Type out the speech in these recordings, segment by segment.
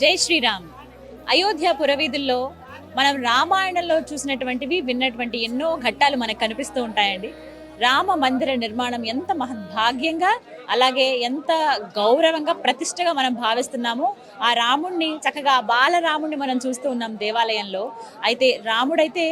జై శ్రీరామ్. అయోధ్య పురవీధుల్లో మనం రామాయణంలో చూసినటువంటివి విన్నటువంటి ఎన్నో ఘట్టాలు మనకు కనిపిస్తూ ఉంటాయండి. రామ మందిర నిర్మాణం ఎంత మహద్భాగ్యంగా అలాగే ఎంత గౌరవంగా ప్రతిష్టగా మనం భావిస్తున్నామో ఆ రాముణ్ణి చక్కగా బాలరాముణ్ణి మనం చూస్తూ ఉన్నాం దేవాలయంలో. అయితే రాముడైతే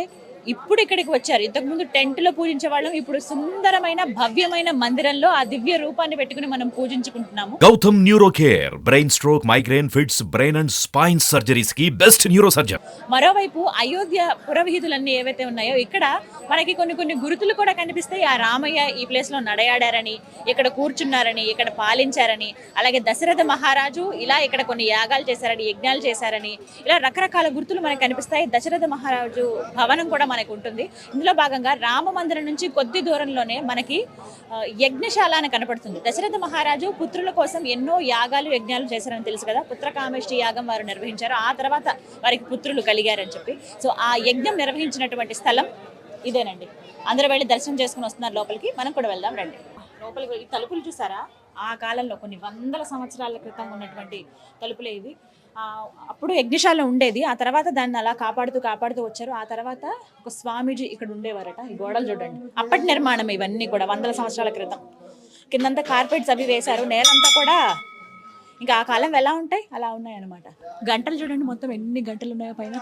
ఇప్పుడు ఇక్కడికి వచ్చారు. ఇంతకుముందు టెంట్లో పూజించే వాళ్ళం. ఇప్పుడు సుందరమైన భవ్యమైన మందిరంలో ఆ దివ్య రూపాన్ని పెట్టుకుని మనం పూజించుకుంటున్నాము. Gautam neuro care brain stroke migraine fits brain and spine సర్జరీస్కి best neurosurgeon మరోవైపు అయోధ్య పురవీధులన్నీ ఏవైతే ఉన్నాయో ఇక్కడ మనకి కొన్ని కొన్ని గుర్తులు కూడా కనిపిస్తాయి. ఆ రామయ్య ఈ ప్లేస్లో నడయాడారని ఇక్కడ కూర్చున్నారని ఇక్కడ పాలించారని అలాగే దశరథ మహారాజు ఇలా ఇక్కడ కొన్ని యాగాలు చేశారని యజ్ఞాలు చేశారని ఇలా రకరకాల గుర్తులు మనకు కనిపిస్తాయి. దశరథ మహారాజు భవనం కూడా మనకు ఉంటుంది ఇందులో భాగంగా రామ మందిరం నుంచి కొద్ది దూరంలోనే మనకి యజ్ఞశాల అని కనపడుతుంది. దశరథ మహారాజు పుత్రుల కోసం ఎన్నో యాగాలు యజ్ఞాలు చేశారని తెలుసు కదా. పుత్రకామేష్టి యాగం వారు నిర్వహించారు. ఆ తర్వాత వారికి పుత్రులు కలిగారని చెప్పి. సో ఆ యజ్ఞం నిర్వహించినటువంటి స్థలం ఇదేనండి. అందరూ వెళ్ళి దర్శనం చేసుకుని వస్తున్నారు లోపలికి. మనం కూడా వెళ్దాం రండి. లోపలికి తలుపులు చూసారా? ఆ కాలంలో కొన్ని వందల సంవత్సరాల క్రితం ఉన్నటువంటి తలుపులే ఇవి. అప్పుడు యజ్ఞశాల ఉండేది. ఆ తర్వాత దాన్ని అలా కాపాడుతూ కాపాడుతూ వచ్చారు. ఆ తర్వాత ఒక స్వామీజీ ఇక్కడ ఉండేవారట ఈ గోడలు చూడండి. అప్పటి నిర్మాణం ఇవన్నీ కూడా వందల సంవత్సరాల క్రితం. కిందంతా కార్పెట్స్ అవి వేశారు. నేలంతా కూడా ఇంకా ఆ కాలం ఎలా ఉంటాయి? అలా ఉన్నాయి అనమాట గంటలు చూడండి మొత్తం ఎన్ని గంటలు ఉన్నాయో పైన.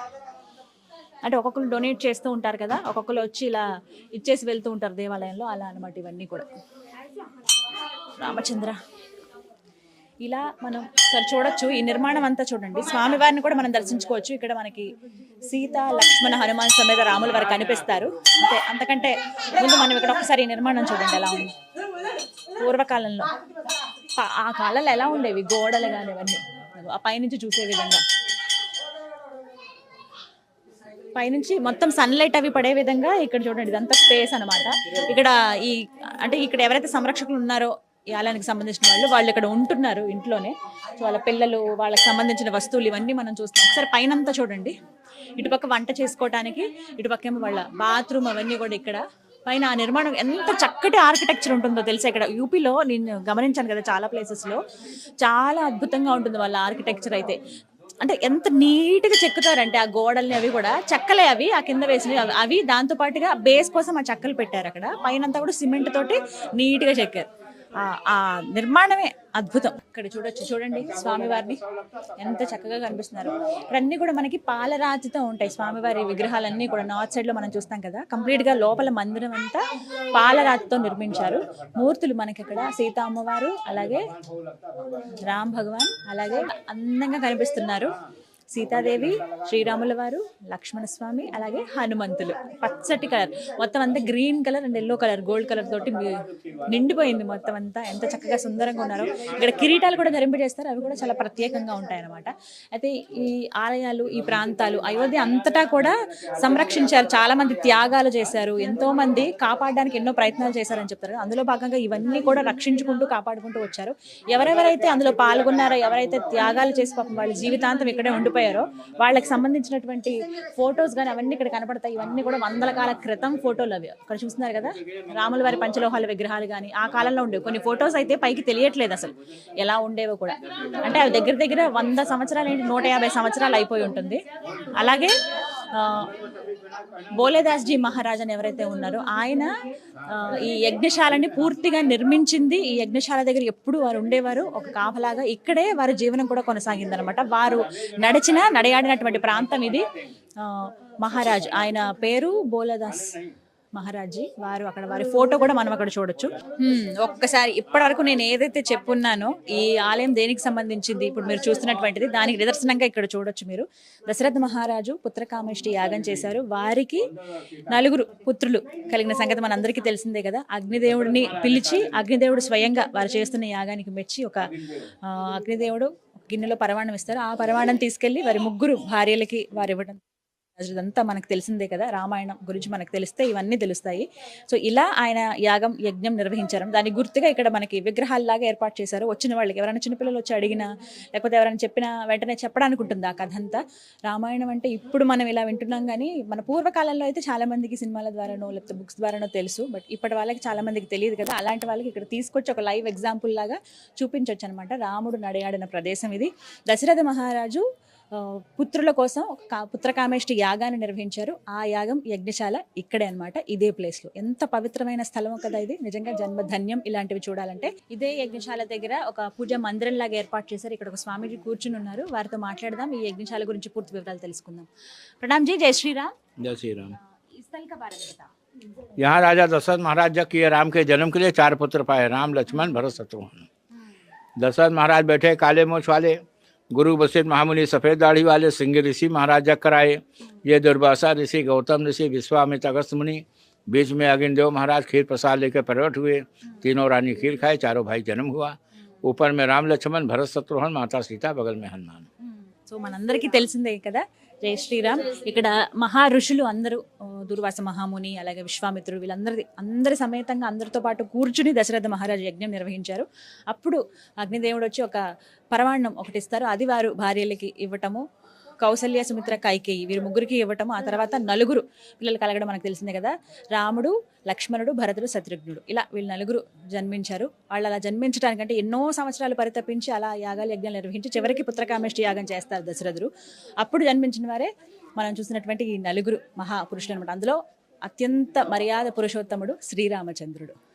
అంటే ఒక్కొక్కరు డొనేట్ చేస్తూ ఉంటారు కదా. ఒక్కొక్కరు వచ్చి ఇలా ఇచ్చేసి వెళ్తూ ఉంటారు దేవాలయంలో. అలా అనమాట ఇవన్నీ కూడా. రామచంద్ర. ఇలా మనం సరి చూడొచ్చు. ఈ నిర్మాణం అంతా చూడండి. స్వామివారిని కూడా మనం దర్శించుకోవచ్చు. ఇక్కడ మనకి సీత లక్ష్మణ హనుమాన్ సమేత రాముల వారు కనిపిస్తారు. అంతే అంతకంటే ముందు మనం ఇక్కడ ఒకసారి ఈ నిర్మాణం చూడండి ఎలా ఉంది. పూర్వకాలంలో ఆ కాలంలో ఎలా ఉండేవి? గోడలు కానీ ఇవన్నీ ఆ పైనుంచి చూసే విధంగా. పైనుంచి మొత్తం సన్లైట్ అవి పడే విధంగా ఇక్కడ చూడండి ఇదంతా స్పేస్ అన్నమాట. ఇక్కడ ఈ అంటే ఇక్కడ ఎవరైతే సంరక్షకులు ఉన్నారో ఈ ఆలయానికి సంబంధించిన వాళ్ళు వాళ్ళు ఇక్కడ ఉంటున్నారు ఇంట్లోనే. సో వాళ్ళ పిల్లలు వాళ్ళకి సంబంధించిన వస్తువులు ఇవన్నీ మనం చూస్తున్నాం. ఒకసారి పైన అంతా చూడండి. ఇటుపక్క వంట చేసుకోవటానికి ఇటుపక్క ఏమో వాళ్ళ బాత్రూమ్ అవన్నీ కూడా ఇక్కడ. పైన ఆ నిర్మాణం ఎంత చక్కటి ఆర్కిటెక్చర్ ఉంటుందో తెలుసా ఇక్కడ. యూపీలో నేను గమనించాను కదా చాలా ప్లేసెస్లో చాలా అద్భుతంగా ఉంటుంది వాళ్ళ ఆర్కిటెక్చర్ అయితే. అంటే ఎంత నీట్గా చెక్కుతారంటే ఆ గోడల్ని అవి కూడా. చెక్కలే అవి ఆ కింద వేసినవి అవి- అవి దాంతో పాటుగా బేస్ కోసం ఆ చెక్కలు పెట్టారు అక్కడ. పైనంతా కూడా సిమెంట్ తోటి నీట్గా చెక్కారు. ఆ- ఆ నిర్మాణమే అద్భుతం. ఇక్కడ చూడొచ్చు చూడండి స్వామివారిని. ఎంత చక్కగా కనిపిస్తున్నారు. ఇక్కడ అన్ని కూడా మనకి పాలరాతితో ఉంటాయి స్వామివారి విగ్రహాలన్నీ కూడా. నార్త్ సైడ్లో మనం చూస్తాం కదా కంప్లీట్గా లోపల మందిరం అంతా పాలరాతితో నిర్మించారు. మూర్తులు మనకి ఇక్కడ సీతా అమ్మవారు అలాగే రామ్ భగవాన్ అలాగే అందంగా కనిపిస్తున్నారు. సీతాదేవి శ్రీరాముల వారు లక్ష్మణ స్వామి అలాగే హనుమంతులు. పచ్చటి కలర్. మొత్తం అంతా green colour and yellow colour gold colour తోటి నిండిపోయింది మొత్తం అంతా. ఎంత చక్కగా సుందరంగా ఉన్నారో. ఇక్కడ కిరీటాలు కూడా ధరింపజేస్తారు అవి కూడా చాలా ప్రత్యేకంగా ఉంటాయి అన్నమాట అయితే ఈ ఆలయాలు ఈ ప్రాంతాలు అయోధ్య అంతటా కూడా సంరక్షించారు. చాలా మంది త్యాగాలు చేశారు. ఎంతో మంది కాపాడడానికి ఎన్నో ప్రయత్నాలు చేశారని చెప్తారు. అందులో భాగంగా ఇవన్నీ కూడా రక్షించుకుంటూ కాపాడుకుంటూ వచ్చారు. ఎవరెవరైతే అందులో పాల్గొన్నారో ఎవరైతే త్యాగాలు చేసి పాపం వాళ్ళ జీవితాంతం ఇక్కడే చనిపోయారో వాళ్ళకి సంబంధించినటువంటి ఫొటోస్ కానీ అవన్నీ ఇక్కడ కనపడతాయి. ఇవన్నీ కూడా వందల కాల క్రితం ఫోటోలు అవి అక్కడ చూస్తున్నారు కదా? రాముల వారి పంచలోహాల విగ్రహాలు కానీ ఆ కాలంలో ఉండేవి. కొన్ని ఫొటోస్ అయితే పైకి తెలియట్లేదు అసలు. ఎలా ఉండేవో కూడా. అంటే అవి దగ్గర దగ్గర వంద సంవత్సరాలు ఏంటి? నూట యాభై సంవత్సరాలు అయిపోయి ఉంటుంది. అలాగే ఆ, బోలేదాస్ జీ మహారాజ్ అని ఎవరైతే ఉన్నారో ఆయన ఈ యజ్ఞశాలని పూర్తిగా నిర్మించింది. ఈ యజ్ఞశాల దగ్గర ఎప్పుడు వారు ఉండేవారు. ఒక కాపలాగా ఇక్కడే వారి జీవనం కూడా కొనసాగింది అనమాట వారు నడిచిన నడయాడినటువంటి ప్రాంతం ఇది. ఆ, మహారాజ్ ఆయన పేరు బోలదాస్ మహారాజీ వారు అక్కడ వారి ఫోటో కూడా మనం అక్కడ చూడొచ్చు. ఒక్కసారి ఇప్పటి వరకు నేను ఏదైతే చెప్పున్నానో ఈ ఆలయం దేనికి సంబంధించింది ఇప్పుడు మీరు చూస్తున్నటువంటిది దానికి నిదర్శనంగా ఇక్కడ చూడొచ్చు మీరు. దశరథ మహారాజు పుత్రకామేష్టి యాగం చేశారు. వారికి నలుగురు పుత్రులు కలిగిన సంగతి మనందరికీ తెలిసిందే కదా. అగ్నిదేవుడిని పిలిచి అగ్నిదేవుడు స్వయంగా వారు చేస్తున్న యాగానికి మెచ్చి ఒక అగ్నిదేవుడు గిన్నెలో పరవాణం ఇస్తారు. ఆ పరవాణం తీసుకెళ్ళి వారి ముగ్గురు భార్యలకి వారు ఇవ్వడం ఇదంతా మనకు తెలిసిందే కదా రామాయణం గురించి మనకు తెలిస్తే ఇవన్నీ తెలుస్తాయి. సో ఇలా ఆయన యాగం యజ్ఞం నిర్వహించారు. దాని గుర్తుగా ఇక్కడ మనకి విగ్రహాలలాగా ఏర్పాటు చేశారు. వచ్చిన వాళ్ళకి ఎవరైనా చిన్నపిల్లలు వచ్చి అడిగినా లేకపోతే ఎవరైనా చెప్పినా వెంటనే చెప్పడానికి ఉంటుంది ఆ కథ అంతా. రామాయణం అంటే ఇప్పుడు మనం ఇలా వింటున్నాం కానీ మన పూర్వకాలంలో అయితే చాలా మందికి సినిమాల ద్వారానో లేకపోతే బుక్స్ ద్వారానో తెలుసు. బట్ ఇప్పటి వాళ్ళకి చాలా మందికి తెలియదు కదా. అలాంటి వాళ్ళకి ఇక్కడ తీసుకొచ్చి ఒక లైవ్ ఎగ్జాంపుల్ లాగా చూపించవచ్చు అనమాట రాముడు నడయాడిన ప్రదేశం ఇది. దశరథ మహారాజు పుత్రుల కోసం ఒక కా- పుత్రకామేష్టి యాగాన్ని నిర్వహించారు ఆ యాగం యజ్ఞశాల ఇక్కడే అన్నమాట ఇదే ప్లేస్ లో ఎంత పవిత్రమైన స్థలం కదా ఇది నిజంగా జన్మ ధన్యం ఇలాంటివి చూడాలంటే ఇదే యజ్ఞశాల దగ్గర ఒక పూజ మందిరం లాగా ఏర్పాటు చేశారు ఇక్కడ ఒక స్వామీజీ కూర్చుని ఉన్నారు వారితో మాట్లాడదాం ఈ యజ్ఞశాల గురించి పూర్తి వివరాలు తెలుసుకుందాం ప్రణామ్ జీ జై శ్రీరామ్ जय श्री राम इस स्थल का बारे में बताओ यहाँ राजा दशरथ महाराज जब किए राम के जन्म के लिए चार पुत्र पाए राम लक्ष्मण भरत शत्रुघ्न दशरथ महाराज बैठे काले मोछ वाले गुरु वशिष्ठ महामुनि सफेद दाढ़ी वाले सिंह ऋषि महाराज जग कराए ये दुर्वासा ऋषि गौतम ऋषि विश्वामित्र अगस्त मुनि बीच में अग्निदेव महाराज खीर प्रसाद लेकर प्रकट हुए तीनों रानी खीर खाए चारों भाई जन्म हुआ ऊपर में राम लक्ष्मण भरत शत्रुघ्न माता सीता बगल में हनुमान సో మనందరికీ తెలిసిందే కదా జై శ్రీరామ్. ఇక్కడ మహా ఋషులు అందరూ దుర్వాస మహాముని అలాగే విశ్వామిత్రుడు వీళ్ళందరి అందరి సమేతంగా అందరితో పాటు కూర్చుని దశరథ మహారాజు యజ్ఞం నిర్వహించారు. అప్పుడు అగ్నిదేవుడు వచ్చి ఒక పరమాన్నం ఒకటి ఇస్తారు. అది వారు భార్యలకి ఇవ్వటము. కౌసల్య సుమిత్ర కైకేయి వీరు ముగ్గురికి ఇవ్వటం ఆ తర్వాత నలుగురు పిల్లలు కలగడం మనకు తెలిసిందే కదా. రాముడు లక్ష్మణుడు భరతుడు శత్రుఘ్నుడు. ఇలా వీళ్ళు నలుగురు జన్మించారు. వాళ్ళు అలా జన్మించడానికంటే ఎన్నో సంవత్సరాలు పరితపించి అలా యాగాలు యజ్ఞాలు నిర్వహించి చివరికి పుత్రకామేష్టి యాగం చేస్తారు దశరథుడు. అప్పుడు జన్మించిన వారే మనం చూసినటువంటి ఈ నలుగురు మహాపురుషులు అనమాట అందులో అత్యంత మర్యాద పురుషోత్తముడు శ్రీరామచంద్రుడు.